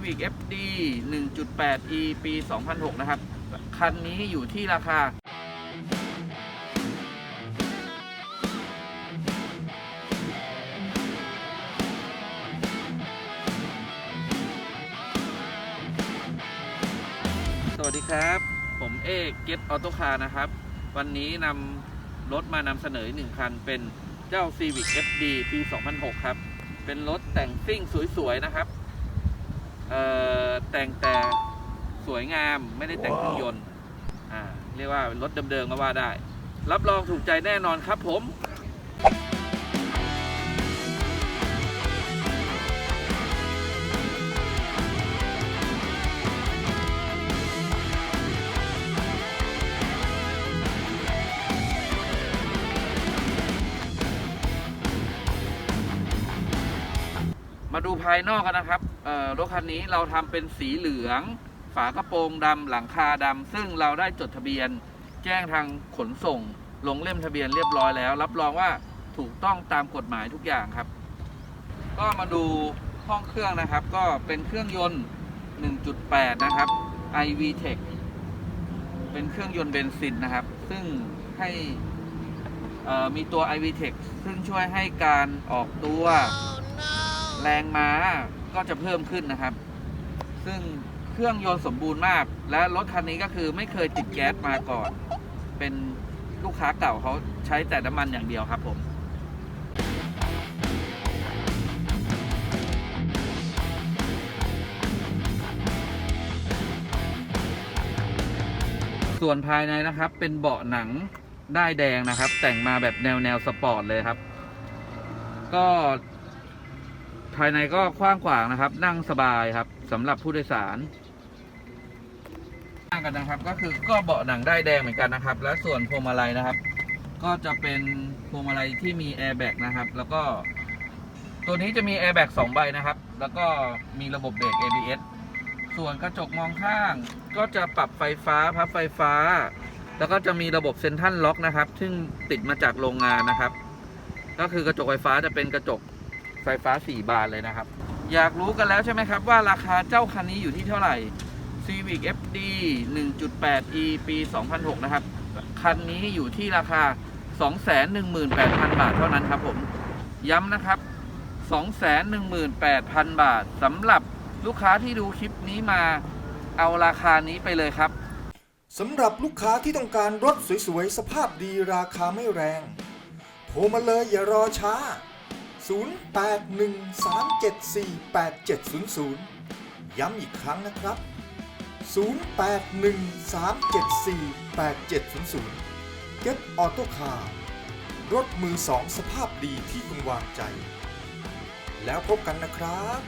Civic FD 1.8e ปี 2006 นะครับ คันนี้อยู่ที่ราคา สวัสดีครับ ผมเอกเก็ตออโตคาร์นะครับ วันนี้นำรถมานำเสนอหนึ่งคันเป็นเจ้า Civic FD ปี 2006 ครับ เป็นรถแต่งซิ่งสวย ๆ นะครับ แต่งแต่สวยงามไม่ได้แต่งเครื่องยนต์เรียกว่ารถเดิมๆก็ว่าได้ รับรองถูกใจแน่นอนครับผม มาดูภายนอกกันนะครับรถคันนี้เราทำเป็นสีเหลือง ฝากระโปรงดำหลังคาดำซึ่งเราได้จดทะเบียน แจ้งทางขนส่ง ลงเล่มทะเบียนเรียบร้อยแล้ว รับรองว่าถูกต้องตามกฎหมายทุกอย่างครับ ก็มาดูห้องเครื่องนะครับ ก็เป็นเครื่องยนต์ 1.8 นะครับ iVTEC เป็นเครื่องยนต์เบนซินนะครับ ซึ่งให้มีตัว iVTEC ซึ่งช่วยให้การออกตัว แรงม้าก็จะเพิ่มขึ้นนะครับ ซึ่งเครื่องยนต์สมบูรณ์มาก และรถคันนี้ก็คือไม่เคยติดแก๊สมาก่อน เป็นลูกค้าเก่าเขาใช้แต่น้ำมันอย่างเดียวครับผมส่วนภายในนะครับเป็นเบาะหนังได้แดงนะครับ แต่งมาแบบแนวแนวสปอร์ตเลยครับ ก็ ภายในก็กว้างขวางนะครับ นั่งสบายครับสำหรับผู้โดยสารนั่งกันนะครับ ก็คือก็เบาะหนังได้แดงเหมือนกันนะครับ และส่วนพวงมาลัยนะครับ ก็จะเป็นพวงมาลัยที่มีแอร์แบ็กนะครับ แล้วก็ตัวนี้จะมีแอร์แบ็กสองใบนะครับ แล้วก็มีระบบเบรก ABS ส่วนกระจกมองข้าง ก็จะปรับไฟฟ้าพับไฟฟ้า แล้วก็จะมีระบบเซนทรัลล็อกนะครับ ซึ่งติดมาจากโรงงานนะครับ ก็คือกระจกไฟฟ้าจะเป็นกระจก ฟฟ้า 4 บานเลยนะครับ อยากรู้กันแล้วใช่ไหมครับ ว่าราคาเจ้าคันนี้อยู่ที่เท่าไหร่ Civic FD 1.8e ปี 2006 นะครับ คันนี้อยู่ที่ราคา 218,000 บาทเท่านั้นครับผม ย้ำนะครับ 218,000 บาทสำหรับลูกค้าที่ดูคลิปนี้มาเอาราคานี้ไปเลยครับสำหรับลูกค้าที่ต้องการรถสวยๆ สภาพดีราคาไม่แรง โทรมาเลยอย่ารอช้า 0813748700 ย้ำอีกครั้งนะครับ 0813748700 Get Auto Car รถมือสองสภาพดีที่คุณวางใจ แล้วพบกันนะครับ